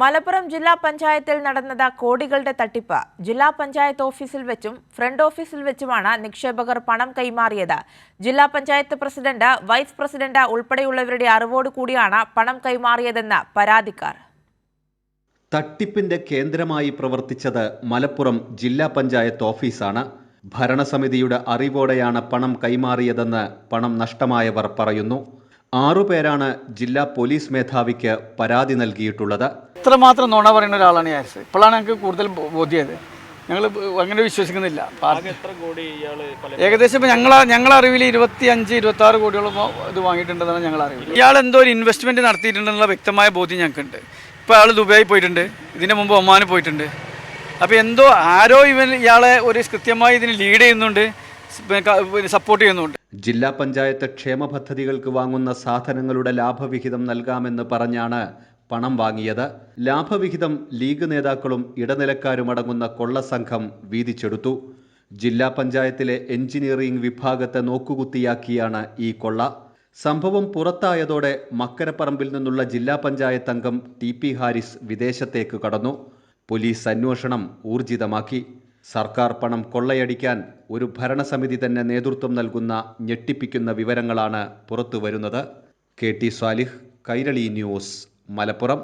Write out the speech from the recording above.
മലപ്പുറം ജില്ലാ പഞ്ചായത്തിൽ നടന്നത് കോടികളുടെ തട്ടിപ്പ്. ജില്ലാ പഞ്ചായത്ത് ഓഫീസിൽ വെച്ചും ഫ്രണ്ട് ഓഫീസിൽ വെച്ചുമാണ് നിക്ഷേപകർ പണം കൈമാറിയത്. ജില്ലാ പഞ്ചായത്ത് പ്രസിഡന്റ് വൈസ് പ്രസിഡന്റ് ഉൾപ്പെടെയുള്ളവരുടെ അറിവോട് കൂടിയാണ് പണം കൈമാറിയതെന്ന് പരാതിക്കാർ. തട്ടിപ്പിന്റെ കേന്ദ്രമായി പ്രവർത്തിച്ചത് മലപ്പുറം ജില്ലാ പഞ്ചായത്ത് ഓഫീസാണ്. ഭരണസമിതിയുടെ അറിവോടെയാണ് പണം കൈമാറിയതെന്ന് പണം നഷ്ടമായവർ പറയുന്നു. ആറുപേരാണ് ജില്ലാ പോലീസ് മേധാവിക്ക് പരാതി നൽകിയിട്ടുള്ളത്. ഇത്രമാത്രം നുണ പറയുന്ന ഒരാളാണ് ഞാൻ ഇപ്പോഴാണ് ഞങ്ങൾക്ക് കൂടുതൽ ബോധ്യത് ബോധ്യമായത്. ഞങ്ങൾ അങ്ങനെ വിശ്വസിക്കുന്നില്ല. പാർട്ടി എത്ര കോടി ഇയാൾ പല ഏകദേശം ഇപ്പം ഞങ്ങളെ ഞങ്ങളെ അറിവിൽ ഇരുപത്തി അഞ്ച് ഇരുപത്തി ആറ് കോടിയോളം ഇത് വാങ്ങിയിട്ടുണ്ടെന്നാണ് ഞങ്ങൾ അറിവിൽ ഇയാൾ എന്തോ ഒരു ഇൻവെസ്റ്റ്മെന്റ് നടത്തിയിട്ടുണ്ടെന്നുള്ള വ്യക്തമായ ബോധ്യം ഞങ്ങൾക്കുണ്ട്. ഇപ്പോൾ അയാൾ ദുബായി പോയിട്ടുണ്ട്. ഇതിന് മുമ്പ് ഒമാന് പോയിട്ടുണ്ട്. അപ്പോൾ എന്തോ ആരോ ഇവൻ ഇയാളെ ഒരു കൃത്യമായി ഇതിന് ലീഡ് ചെയ്യുന്നുണ്ട്. സപ്പോർട്ട് ചെയ്യുന്നുണ്ട്. ജില്ലാ പഞ്ചായത്ത് ക്ഷേമ പദ്ധതികൾക്ക് വാങ്ങുന്ന സാധനങ്ങളുടെ ലാഭവിഹിതം നൽകാമെന്ന് പറഞ്ഞാണ് പണം വാങ്ങിയത്. ലാഭവിഹിതം ലീഗ് നേതാക്കളും ഇടനിലക്കാരും അടങ്ങുന്ന കൊള്ളസംഘം വീതിച്ചെടുത്തു. ജില്ലാ പഞ്ചായത്തിലെ എഞ്ചിനീയറിംഗ് വിഭാഗത്തെ നോക്കുകുത്തിയാക്കിയാണ് ഈ കൊള്ള. സംഭവം പുറത്തായതോടെ മക്കരപ്പറമ്പിൽ നിന്നുള്ള ജില്ലാ പഞ്ചായത്ത് അംഗം ടി പി ഹാരിസ് വിദേശത്തേക്ക് കടന്നു. പോലീസ് അന്വേഷണം ഊർജിതമാക്കി. സർക്കാർ പണം കൊള്ളയടിക്കാൻ ഒരു ഭരണസമിതി തന്നെ നേതൃത്വം നൽകുന്ന ഞെട്ടിപ്പിക്കുന്ന വിവരങ്ങളാണ് പുറത്തുവരുന്നത്. K T Salih Kairali news Malappuram.